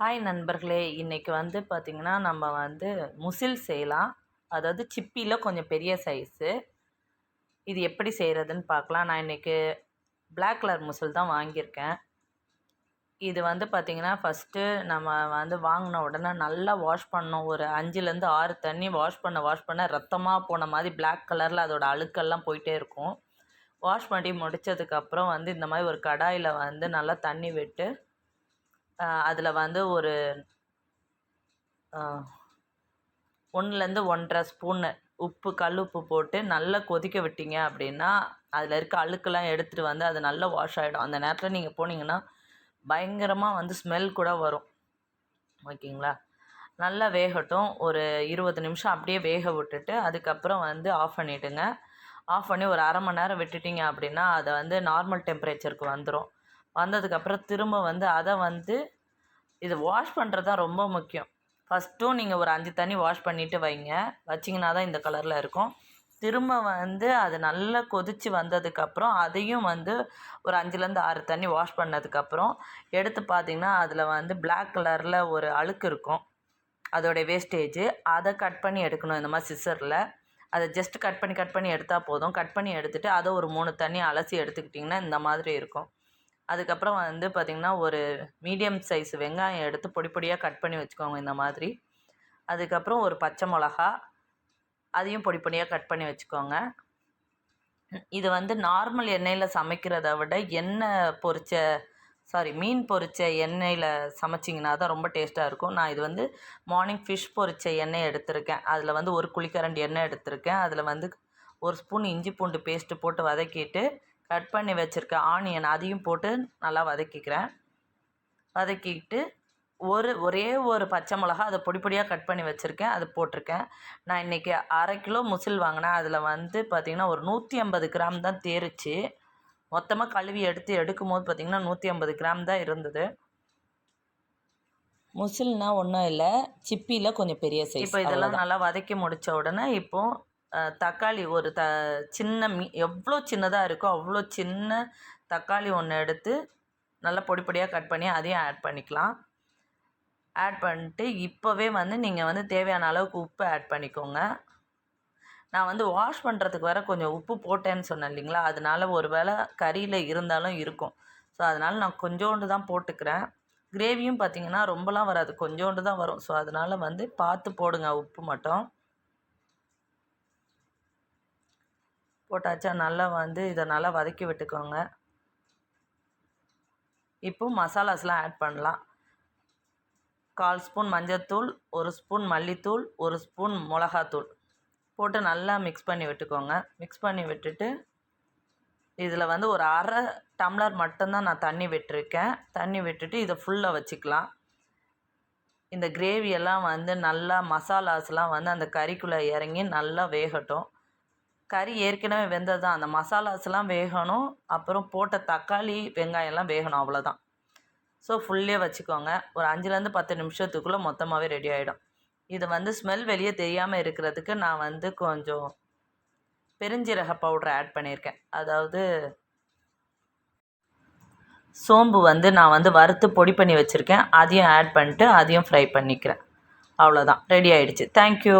Hi நண்பர்களே இன்றைக்கி வந்து பார்த்திங்கன்னா நம்ம வந்து முசில் செய்யலாம். அதாவது சிப்பியில் கொஞ்சம் பெரிய சைஸு இது எப்படி செய்கிறதுன்னு பார்க்கலாம் நான் இன்றைக்கி பிளாக் கலர் முசில் தான் வாங்கியிருக்கேன். இது வந்து பார்த்திங்கன்னா ஃபஸ்ட்டு நம்ம வந்து வாங்கின உடனே நல்லா வாஷ் பண்ணோம் ஒரு அஞ்சுலேருந்து ஆறு தண்ணி வாஷ் பண்ண வாஷ் பண்ண ரத்தமாக போன மாதிரி பிளாக் கலரில் அதோட அழுக்கெல்லாம் போயிட்டே இருக்கும். வாஷ் பண்ணி முடித்ததுக்கப்புறம் வந்து இந்த மாதிரி ஒரு கடாயில் வந்து நல்லா தண்ணி விட்டு அதில் வந்து ஒரு ஒன்றுலேருந்து ஒன்றரை ஸ்பூன்னு உப்பு கல் உப்பு போட்டு நல்லா கொதிக்க விட்டீங்க அப்படின்னா அதில் இருக்க அழுக்கெல்லாம் எடுத்துகிட்டு வந்து அது நல்லா வாஷ் ஆகிடும் அந்த நேரத்தில் நீங்கள் போனீங்கன்னா பயங்கரமாக வந்து ஸ்மெல் கூட வரும். ஓகேங்களா? நல்லா வேகட்டும். ஒரு இருபது நிமிஷம் அப்படியே வேக விட்டுட்டு அதுக்கப்புறம் வந்து ஆஃப் பண்ணிவிடுங்க ஆஃப் பண்ணி ஒரு அரை மணி நேரம் விட்டுட்டிங்க அப்படின்னா அதை வந்து நார்மல் டெம்பரேச்சருக்கு வந்துடும் வந்ததுக்கப்புறம் திரும்ப வந்து அதை வந்து இது வாஷ் பண்ணுறது தான் ரொம்ப முக்கியம். ஃபஸ்ட்டும் நீங்கள் ஒரு அஞ்சு தண்ணி வாஷ் பண்ணிவிட்டு வைங்க. வச்சிங்கன்னா தான் இந்த கலரில் இருக்கும். திரும்ப வந்து அது நல்லா கொதித்து வந்ததுக்கப்புறம் அதையும் வந்து ஒரு அஞ்சுலேருந்து ஆறு தண்ணி வாஷ் பண்ணதுக்கப்புறம் எடுத்து பார்த்திங்கன்னா அதில் வந்து பிளாக் கலரில் ஒரு அழுக்கு இருக்கும். அதோடைய வேஸ்டேஜு அதை கட் பண்ணி எடுக்கணும் இந்த மாதிரி சிசரில் அதை ஜஸ்ட் கட் பண்ணி கட் பண்ணி எடுத்தால் போதும். கட் பண்ணி எடுத்துகிட்டு அதை ஒரு மூணு தண்ணி அலசி எடுத்துக்கிட்டிங்கன்னா இந்த மாதிரி இருக்கும். அதுக்கப்புறம் வந்து பார்த்திங்கன்னா ஒரு மீடியம் சைஸ் வெங்காயம் எடுத்து பொடி பொடியாக கட் பண்ணி வச்சுக்கோங்க இந்த மாதிரி. அதுக்கப்புறம் ஒரு பச்சை மிளகா அதையும் பொடி பொடியாக கட் பண்ணி வச்சுக்கோங்க. இது வந்து நார்மல் எண்ணெயில் சமைக்கிறத விட எண்ணெய் பொரிச்ச சாரி மீன் பொரித்த எண்ணெயில் சமைச்சிங்கன்னா தான் ரொம்ப டேஸ்ட்டாக இருக்கும். நான் இது வந்து மார்னிங் ஃபிஷ் பொரித்த எண்ணெய் எடுத்திருக்கேன். அதில் வந்து ஒரு குழிக்கரண்டி எண்ணெய் எடுத்திருக்கேன். அதில் வந்து ஒரு ஸ்பூன் இஞ்சி பூண்டு பேஸ்ட்டு போட்டு வதக்கிட்டு கட் பண்ணி வச்சுருக்க ஆனியன் அதையும் போட்டு நல்லா வதக்கிக்கிறேன். வதக்கிட்டு ஒரு ஒரே ஒரு பச்சை மிளகா அதை பொடி பொடியாக கட் பண்ணி வச்சுருக்கேன். அது போட்டிருக்கேன். நான் இன்றைக்கி அரை கிலோ முசில் வாங்கினேன். அதில் வந்து பார்த்திங்கன்னா ஒரு நூற்றி ஐம்பது கிராம் தான் தேரிச்சு. மொத்தமாக கழுவி எடுத்து எடுக்கும் போது பார்த்திங்கன்னா நூற்றி ஐம்பது கிராம் தான் இருந்தது. முசில்னால் ஒன்றும் இல்லை. சிப்பியில் கொஞ்சம் பெரிய சைஸ் இப்போ இதெல்லாம் நல்லா வதக்கி முடித்த உடனே இப்போது தக்காளி ஒரு த சின்ன மீ எவ்வளோ சின்னதாக இருக்கோ அவ்வளோ சின்ன தக்காளி ஒன்று எடுத்து நல்லா பொடி பொடியாக கட் பண்ணி அதையும் ஆட் பண்ணிக்கலாம். ஆட் பண்ணிட்டு இப்போவே வந்து நீங்கள் வந்து தேவையான அளவுக்கு உப்பு ஆட் பண்ணிக்கோங்க. நான் வந்து வாஷ் பண்ணுறதுக்கு வர கொஞ்சம் உப்பு போட்டேன்னு சொன்னேன் இல்லைங்களா? அதனால ஒரு வேளை கறியில் இருந்தாலும் இருக்கும். ஸோ அதனால் நான் கொஞ்சோண்டு தான் போட்டுக்கிறேன். கிரேவியும் பார்த்திங்கன்னா ரொம்பலாம் வராது. கொஞ்சோண்டு தான் வரும். ஸோ அதனால் வந்து பார்த்து போடுங்க உப்பு மட்டும். போட்டாச்சா நல்லா வந்து இதை நல்லா வதக்கி விட்டுக்கோங்க. இப்போ மசாலாஸ்லாம் ஆட் பண்ணலாம். கால் ஸ்பூன் மஞ்சத்தூள் ஒரு ஸ்பூன் மல்லித்தூள் ஒரு ஸ்பூன் மிளகாத்தூள் போட்டு நல்லா மிக்ஸ் பண்ணி விட்டுக்கோங்க. மிக்ஸ் பண்ணி விட்டுட்டு இதில் வந்து ஒரு அரை டம்ளர் மட்டும்தான் நான் தண்ணி விட்டுருக்கேன். தண்ணி விட்டுட்டு இதை ஃபுல்லாக வச்சுக்கலாம். இந்த கிரேவியெல்லாம் வந்து நல்லா மசாலாஸ்லாம் வந்து அந்த கறிக்குள்ளே இறங்கி நல்லா வேகட்டும். கறி ஏற்கனவே வெந்தது தான் அந்த மசாலாஸ்லாம் வேகணும். அப்புறம் போட்ட தக்காளி வெங்காயம்லாம் வேகணும் அவ்வளோதான் ஸோ ஃபுல்லே வச்சுக்கோங்க. ஒரு அஞ்சுலேருந்து பத்து நிமிஷத்துக்குள்ளே மொத்தமாகவே ரெடி ஆகிடும் இது வந்து ஸ்மெல் வெளியே தெரியாமல் இருக்கிறதுக்கு நான் வந்து கொஞ்சம் பெருஞ்சீரக பவுடர் ஆட் பண்ணியிருக்கேன். அதாவது சோம்பு வந்து நான் வந்து வறுத்து பொடி பண்ணி வச்சுருக்கேன். அதையும் ஆட் பண்ணிட்டு அதையும் ஃப்ரை பண்ணிக்கிறேன். அவ்வளோதான் ரெடி ஆகிடுச்சு தேங்க்யூ